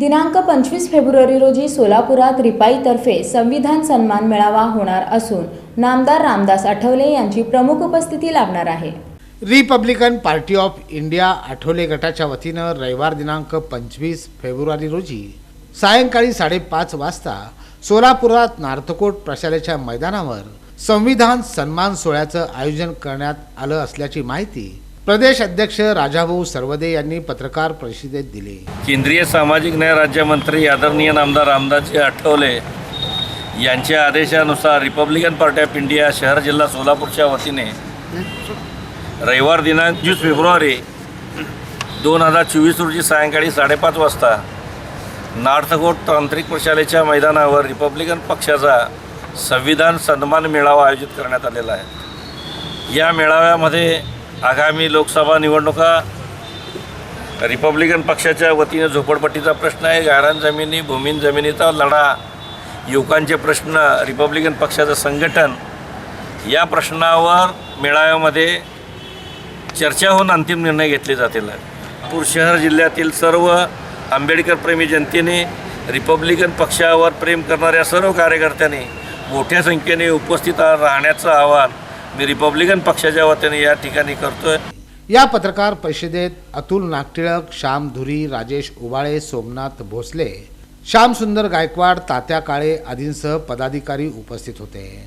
दिनांक पंचवीस फेब्रुवारी रोजी सोलापुरात रिपाईतर्फे संविधान सन्मान मेळावा होणार असून नामदार रामदास आठवले यांची प्रमुख उपस्थिती लाभणार आहे. Republican Party of India Athawale गटाच्या वतीनं रविवार दिनांक पंचवीस फेब्रुवारी रोजी सायंकाळी साडेपाच वाजता सोलापुरात नार्थकोट प्रशालेच्या मैदानावर संविधान सन्मान सोहळ्याचं आयोजन करण्यात आलं असल्याची माहिती प्रदेश अध्यक्ष राजाभाऊ सर्वदे यांनी पत्रकार परिषदेत दिली. केंद्रीय सामाजिक न्याय राज्यमंत्री आदरणीय नामदार रामदासजी आठवले यांच्या आदेशानुसार रिपब्लिकन पार्टी ऑफ इंडिया शहर जिल्हा सोलापूरच्या वतीने रविवार दिनांक वीस फेब्रुवारी दोन हजार चोवीस रोजी सायंकाळी साडेपाच वाजता नार्थकोट तांत्रिक प्रशालेच्या मैदानावर रिपब्लिकन पक्षाचा संविधान सन्मान मेळावा आयोजित करण्यात आलेला आहे. या मेळाव्यामध्ये आगामी लोकसभा निवडणुका रिपब्लिकन पक्षाच्या वतीने झोपडपट्टीचा प्रश्न आहे गायरान जमिनी भूमीन जमिनीचा लढा युवकांचे प्रश्न रिपब्लिकन पक्षाचं संघटन या प्रश्नावर मेळाव्यामध्ये चर्चा होऊन अंतिम निर्णय घेतले जातील. नागपूर शहर जिल्ह्यातील सर्व आंबेडकरप्रेमी जनतेने रिपब्लिकन पक्षावर प्रेम करणाऱ्या सर्व कार्यकर्त्यांनी मोठ्या संख्येने उपस्थित राहण्याचं आवाहन मी रिपब्लिकन पक्षाच्या वतीने या ठिकाणी करतोय. या पत्रकार परिषदेत अतुल नागटिळक श्याम धुरी राजेश उबाळे सोमनाथ भोसले श्याम सुंदर गायकवाड तात्या काळे आदींसह पदाधिकारी उपस्थित होते.